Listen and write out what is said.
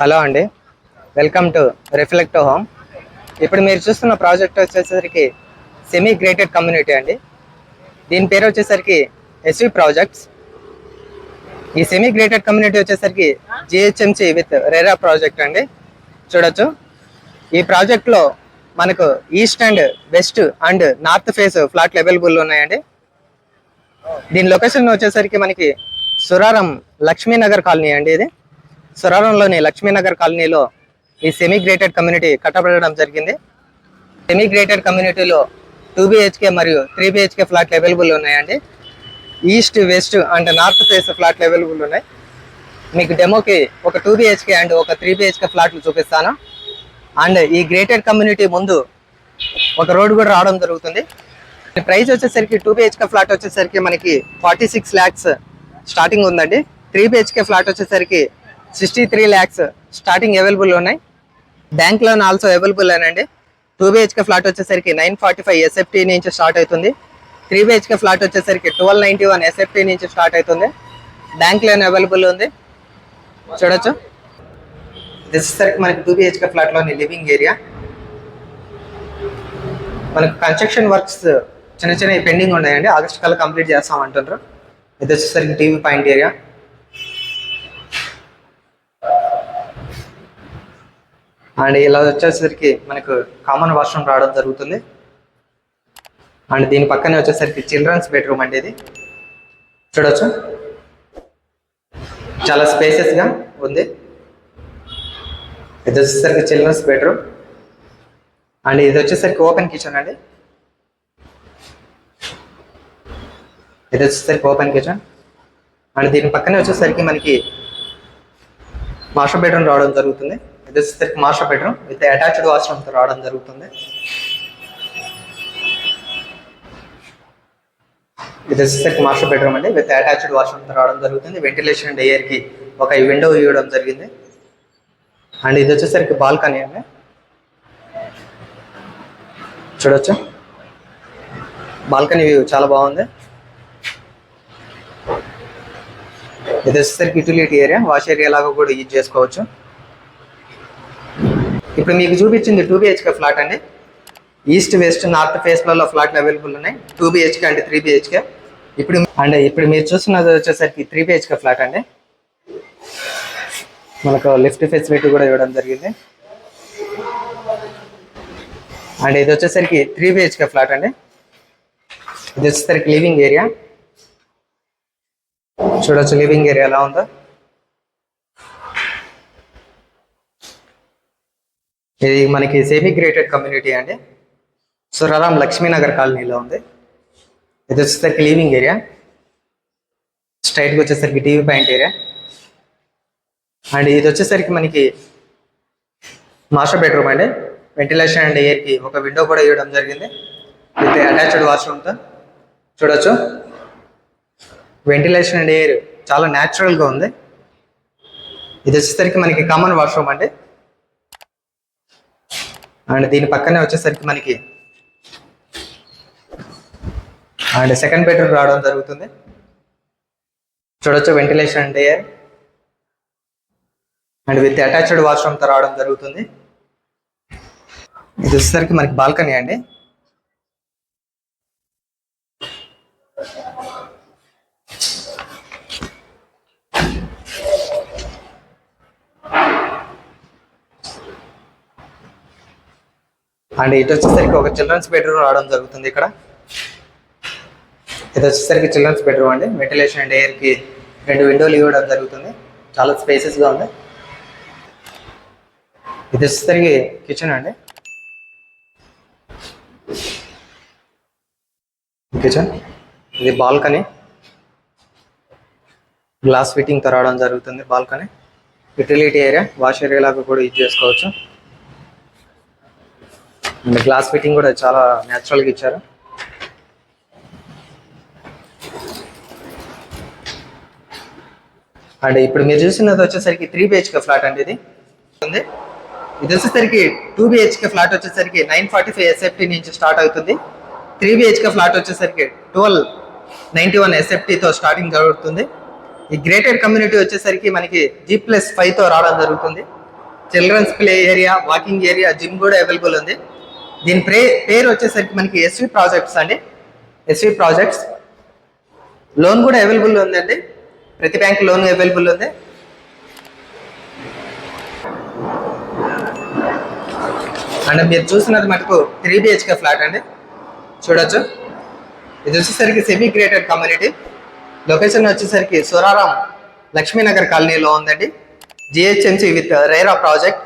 Hello అండి. Welcome to reflect home ఇప్పుడు మీరు చూస్తున్న ప్రాజెక్ట్ వచ్చేసరికి సెమీ గ్రేటెడ్ కమ్యూనిటీ అండి. దీని పేరు వచ్చేసరికి ఎస్వి ప్రాజెక్ట్స్ ఈ సెమీ గ్రేటెడ్ కమ్యూనిటీ వచ్చేసరికి జిహెచ్ఎంసి విత్ రెరా ప్రాజెక్ట్ అండి. చూడొచ్చు. ఈ ప్రాజెక్ట్లో మనకు east and west and north face ఫ్లాట్లు అవైలబుల్ ఉన్నాయండి. దీని లొకేషన్ వచ్చేసరికి మనకి సురారం లక్ష్మీనగర్ కాలనీ అండి ఇది. సురారంలోని లక్ష్మీనగర్ కాలనీలో ఈ సెమీ గ్రేటెడ్ కమ్యూనిటీ కట్టబడడం జరిగింది. సెమీ గ్రేటెడ్ కమ్యూనిటీలో టూ బిహెచ్కే మరియు త్రీ బిహెచ్కే ఫ్లాట్లు అవైలబుల్ ఉన్నాయండి. East west and north face ఫ్లాట్లు అవైలబుల్ ఉన్నాయి. మీకు డెమోకి ఒక టూ బిహెచ్కే అండ్ ఒక త్రీ బిహెచ్కే ఫ్లాట్లు చూపిస్తాను. అండ్ ఈ గ్రేటెడ్ కమ్యూనిటీ ముందు ఒక రోడ్ కూడా రావడం జరుగుతుంది. ప్రైస్ వచ్చేసరికి టూ బిహెచ్కే ఫ్లాట్ వచ్చేసరికి మనకి ఫార్టీ సిక్స్ ల్యాక్స్ స్టార్టింగ్ ఉందండి త్రీ బిహెచ్కే ఫ్లాట్ వచ్చేసరికి sixty three lakhs starting available ఉన్నాయి. బ్యాంక్ లోన్ ఆల్సో అవైలబుల్ అండి టూ బిహెచ్కే ఫ్లాట్ వచ్చేసరికి నైన్ ఫార్టీ ఫైవ్ ఎస్ఎఫ్టీ నుంచి స్టార్ట్ అవుతుంది. త్రీ బిహెచ్కే ఫ్లాట్ వచ్చేసరికి ట్వెల్వ్ నైంటీ వన్ ఎస్ఎఫ్టీ నుంచి స్టార్ట్ అవుతుంది. బ్యాంక్ లోన్ అవైలబుల్ ఉంది. చూడొచ్చు. దిస్ మనకి టూ బిహెచ్కే ఫ్లాట్లోని లివింగ్ ఏరియా మనకు కన్స్ట్రక్షన్ వర్క్స్ చిన్న చిన్న పెండింగ్ ఉన్నాయండి. ఆగస్ట్ కల్లా కంప్లీట్ చేస్తామంటున్నారు ఇది వచ్చేసరికి టీవీ పాయింట్ ఏరియా అండ్ ఇలా వచ్చేసరికి మనకు కామన్ వాష్రూమ్ రావడం జరుగుతుంది. అండ్ దీని పక్కనే వచ్చేసరికి చిల్డ్రన్స్ బెడ్రూమ్ అండి ఇది. చూడొచ్చు. చాలా స్పేసెస్గా ఉంది. ఇది వచ్చేసరికి చిల్డ్రన్స్ బెడ్రూమ్ అండ్ ఇది వచ్చేసరికి ఓపెన్ కిచెన్ అండి. ఇది వచ్చేసరికి ఓపెన్ కిచెన్ అండ్ దీని పక్కనే వచ్చేసరికి మనకి మాస్టర్ బెడ్రూమ్ రావడం జరుగుతుంది. ఇది మాస్టర్ బెడ్రూమ్ విత్ అటాచ్డ్ వాష్రూమ్తో రావడం జరుగుతుంది ఇది వచ్చేసరికి మాస్టర్ బెడ్రూమ్ అండి విత్ అటాచ్డ్ వాష్రూమ్తో రావడం జరుగుతుంది వెంటిలేషన్ అండ్ ఎయిర్కి ఒక విండో ఇవ్వడం జరిగింది. అండ్ ఇది వచ్చేసరికి బాల్కనీ అండి. చూడొచ్చు? బాల్కనీ వ్యూ చాలా బాగుంది. ఇది వచ్చేసరికి యూటిలిటీ ఏరియా వాష్ ఏరియా లాగా కూడా యూజ్ చేసుకోవచ్చు. ఇప్పుడు మీకు చూపించింది టూ బిహెచ్కే ఫ్లాట్ అండి. ఈస్ట్ వెస్ట్ నార్త్ ఫేస్లలో ఫ్లాట్లు అవైలబుల్ ఉన్నాయి. Two BHK and three BHK ఇప్పుడు అండ్ ఇప్పుడు మీరు చూస్తున్నది వచ్చేసరికి త్రీ బిహెచ్కే ఫ్లాట్ అండి. మనకు లిఫ్ట్ ఫెసిలిటీ కూడా ఇవ్వడం జరిగింది. అండ్ ఇది వచ్చేసరికి త్రీ బిహెచ్కే ఫ్లాట్ అండి. ఇది వచ్చేసరికి లివింగ్ ఏరియా చూడొచ్చు లివింగ్ ఏరియా ఎలా ఉందో. ఇది మనకి సెమీ గ్రేటెడ్ కమ్యూనిటీ అండి సురారాం లక్ష్మీనగర్ కాలనీలో ఉంది. ఇది వచ్చేసరికి లివింగ్ ఏరియా స్ట్రైట్గా వచ్చేసరికి టీవీ పాయింట్ ఏరియా అండ్ ఇది వచ్చేసరికి మనకి మాస్టర్ బెడ్రూమ్ అండి. వెంటిలేషన్ అండ్ ఎయిర్కి ఒక విండో కూడా ఇవ్వడం జరిగింది. విత్ అటాచ్డ్ వాష్రూమ్తో చూడొచ్చు. వెంటిలేషన్ అండ్ ఎయిర్ చాలా న్యాచురల్గా ఉంది. ఇది వచ్చేసరికి మనకి కామన్ వాష్రూమ్ అండి. అండ్ దీని పక్కనే వచ్చేసరికి మనకి అండ్ సెకండ్ బెడ్రూమ్ రావడం జరుగుతుంది. చూడొచ్చు వెంటిలేషన్ అంటే. అండ్ విత్ అటాచ్డ్ వాష్రూమ్తో రావడం జరుగుతుంది. ఇది వచ్చేసరికి మనకి బాల్కనీ అండి. అండ్ ఇటు వచ్చేసరికి ఒక చిల్డ్రన్స్ బెడ్రూమ్ రావడం జరుగుతుంది ఇక్కడ. ఇది వచ్చేసరికి చిల్డ్రన్స్ బెడ్రూమ్ అండి. వెంటిలేషన్ అండ్ ఎయిర్కి రెండు విండోలు ఇవ్వడం జరుగుతుంది. చాలా స్పేసెస్గా ఉంది. ఇది వచ్చేసరికి కిచెన్ అండి. కిచెన్ ఇది బాల్కనీ గ్లాస్ ఫిట్టింగ్తో రావడం జరుగుతుంది balcony utility area wash area లాగా కూడా యూజ్ చేసుకోవచ్చు. అండ్ గ్లాస్ ఫిట్టింగ్ కూడా చాలా న్యాచురల్గా ఇచ్చారు. అండ్ ఇప్పుడు మీరు చూసినది వచ్చేసరికి త్రీ బిహెచ్కే ఫ్లాట్ అండి ఇది. ఉంది. ఇది వచ్చేసరికి టూ బిహెచ్కే ఫ్లాట్ వచ్చేసరికి నైన్ ఫార్టీ ఫైవ్ ఎస్ఎఫ్టీ నుంచి స్టార్ట్ అవుతుంది. త్రీ బిహెచ్కే ఫ్లాట్ వచ్చేసరికి ట్వెల్వ్ నైంటీ వన్ ఎస్ఎఫ్టీతో స్టార్టింగ్ జరుగుతుంది. ఈ గ్రేటెడ్ కమ్యూనిటీ వచ్చేసరికి మనకి జీ ప్లస్ ఫైవ్తో రావడం జరుగుతుంది. Children's play area walking area gym కూడా అవైలబుల్ ఉంది. దీని ప్రే పేరు వచ్చేసరికి మనకి ఎస్వి ప్రాజెక్ట్స్ అండి. ఎస్వి ప్రాజెక్ట్స్ లోన్ కూడా అవైలబుల్ ఉందండి. ప్రతి బ్యాంక్ లోన్ అవైలబుల్ ఉంది. అండ్ మీరు చూసినది మటుకు త్రీ బిహెచ్కే ఫ్లాట్ అండి. చూడొచ్చు. ఇది వచ్చేసరికి సెమీ క్రియేటెడ్ కమ్యూనిటీ లొకేషన్ వచ్చేసరికి సురారాం లక్ష్మీనగర్ కాలనీలో ఉందండి. GHMC with RERA project